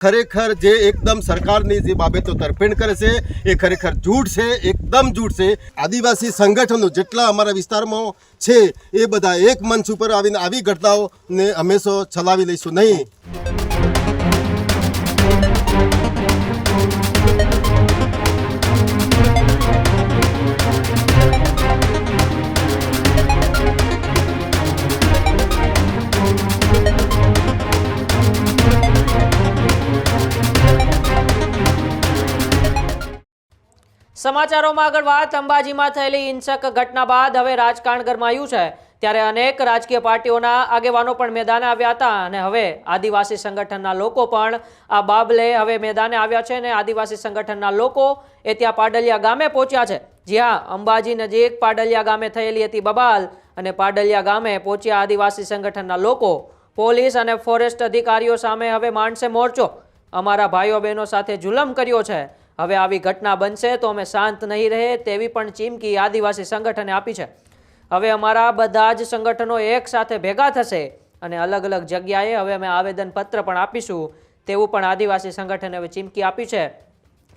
ખરેખર જે એકદમ સરકારની જે બાબતો તરફેણ કરે છે, એ ખરેખર જૂઠ છે, એકદમ જૂઠ છે. આદિવાસી સંગઠનો જેટલા અમારા વિસ્તારમાં છે, એ બધા એક મંચ ઉપર આવીને આવી ઘટનાઓને હંમેશા ચલાવી લઈશું નહીં. સમાચારોમાં આગળ વાત. અંબાજીમાં થયેલી હિંસક ઘટના બાદ હવે રાજકારણ ગરમાયું છે. ત્યારે અનેક રાજકીય પાર્ટીઓના આગેવાનો પણ મેદાને આવ્યા હતા અને હવે આદિવાસી સંગઠનના લોકો પણ આ બાબલે હવે મેદાને આવ્યા છે અને આદિવાસી સંગઠનના લોકો એ ત્યાં પાડલિયા ગામે પહોંચ્યા છે. જ્યાં અંબાજી નજીક પાડલિયા ગામે થયેલી હતી બબાલ અને પાડલિયા ગામે પહોંચ્યા આદિવાસી સંગઠનના લોકો. પોલીસ અને ફોરેસ્ટ અધિકારીઓ સામે હવે માંડશે મોરચો. અમારા ભાઈઓ બહેનો સાથે જુલમ કર્યો છે. હવે આવી ઘટના બનશે તો અમે શાંત નહીં રહે તેવી પણ ચીમકી આદિવાસી સંગઠને આપી છે. હવે અમારા બધા જ સંગઠનો એક સાથે ભેગા થશે અને અલગ અલગ જગ્યાએ હવે અમે આવેદનપત્ર પણ આપીશું તેવું પણ આદિવાસી સંગઠને હવે ચીમકી આપી છે.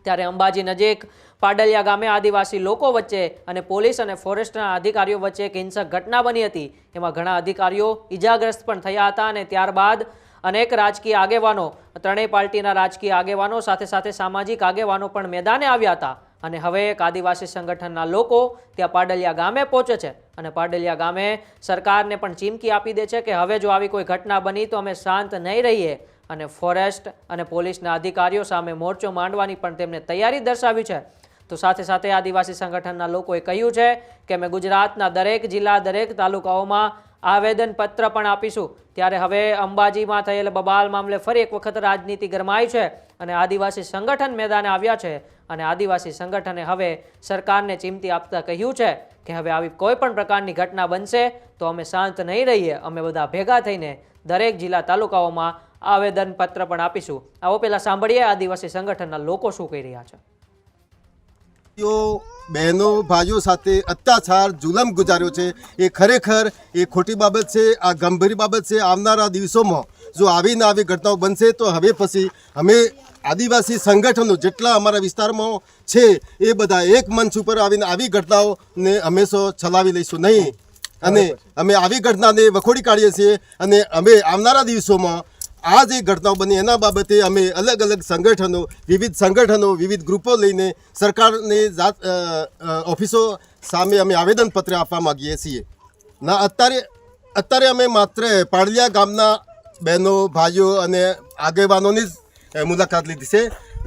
ત્યારે અંબાજી નજીક પાડલિયા ગામે આદિવાસી લોકો વચ્ચે અને પોલીસ અને ફોરેસ્ટના અધિકારીઓ વચ્ચે એક હિંસક ઘટના બની હતી. એમાં ઘણા અધિકારીઓ ઈજાગ્રસ્ત પણ થયા હતા અને ત્યારબાદ અનેક રાજકીય આગેવાનો, ત્રણેય પાર્ટીના રાજકીય આગેવાનો, સાથે સાથે સામાજિક આગેવાનો પણ મેદાને આવ્યા હતા. અને હવે એક આદિવાસી સંગઠનના લોકો ત્યાં પાડલિયા ગામે પહોંચે છે. અને પાડલિયા ગામે સરકારને પણ ચીમકી આપી દે છે કે હવે જો આવી કોઈ ઘટના બની તો અમે શાંત નહીં રહીએ. અને ફોરેસ્ટ અને પોલીસના અધિકારીઓ સામે મોરચો માંડવાની પણ તેમને તૈયારી દર્શાવી છે. તો સાથે સાથે આદિવાસી સંગઠનના લોકોએ કહ્યું છે કે અમે ગુજરાતના દરેક જિલ્લા, દરેક તાલુકાઓમાં આવેદનપત્ર પણ આપીશું. ત્યારે હવે અંબાજીમાં થયેલ બબાલ મામલે ફરી એક વખત રાજનીતિ ગરમાઈ છે અને આદિવાસી સંગઠન મેદાને આવ્યા છે અને આદિવાસી સંગઠને હવે સરકારને ચીમતી આપતા કહ્યું છે કે હવે આવી કોઈ પણ પ્રકારની ઘટના બનશે તો અમે શાંત નહીં રહીએ, અમે બધા ભેગા થઈને દરેક જિલ્લા તાલુકાઓમાં આવેદનપત્ર પણ આપીશું. આવો પહેલાં સાંભળીએ આદિવાસી સંગઠનના લોકો શું કહી રહ્યા છે. તેઓ બહેનો ભાઈઓ સાથે અત્યાચાર જુલમ ગુજાર્યો છે. એ ખરેખર એ ખોટી બાબત છે આ ગંભીર બાબત છે આવનારા દિવસોમાં. જો આવીને આવી ઘટનાઓ બનશે તો હવે પછી અમે આદિવાસી સંગઠનો જેટલા અમારા વિસ્તારમાં છે એ બધા એક મંચ ઉપર આવીને આવી ઘટનાઓને હંમેશા ચલાવી લઈશું નહીં. અને અમે આવી ઘટનાને વખોડી કાઢીએ છીએ અને અમે આવનારા દિવસોમાં આ જે ઘટનાઓ બની એના બાબતે અમે અલગ અલગ સંગઠનો, વિવિધ સંગઠનો, વિવિધ ગ્રુપો લઈને સરકારની જાત ઓફિસો સામે અમે આવેદનપત્ર આપવા માગીએ છીએ. ના, અત્યારે અત્યારે અમે માત્ર પાળિયા ગામના બહેનો, ભાઈઓ અને આગેવાનોની જ મુલાકાત લીધી છે.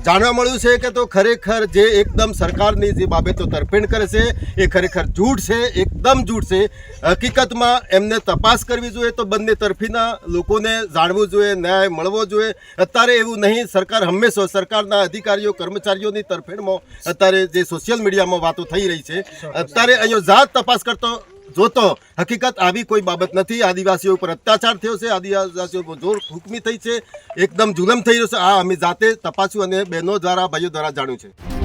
જાણવા મળ્યું છે કે તો ખરેખર જે એકદમ સરકારની જે બાબતો તરફેણ કરે છે એ ખરેખર જૂઠ છે એકદમ જૂઠ છે. હકીકતમાં એમને તપાસ કરવી જોઈએ તો બંને તરફીના લોકોને જાણવું જોઈએ ન્યાય મળવો જોઈએ. અત્યારે એવું નહીં સરકાર હંમેશા સરકારના અધિકારીઓ કર્મચારીઓની તરફેણમાં અત્યારે જે સોશિયલ મીડિયામાં વાતો થઈ રહી છે. અત્યારે અહીંયા જાત તપાસ કરતો જોતો હકીકત આવી કોઈ બાબત નથી. આદિવાસીઓ ઉપર અત્યાચાર થયો છે. આદિવાસીઓ જોર હુકમી થઈ છે. એકદમ જુલમ થઈ રહ્યો છે. આ અમે જાતે તપાસ્યું અને બહેનો દ્વારા, ભાઈઓ દ્વારા જાણ્યું છે.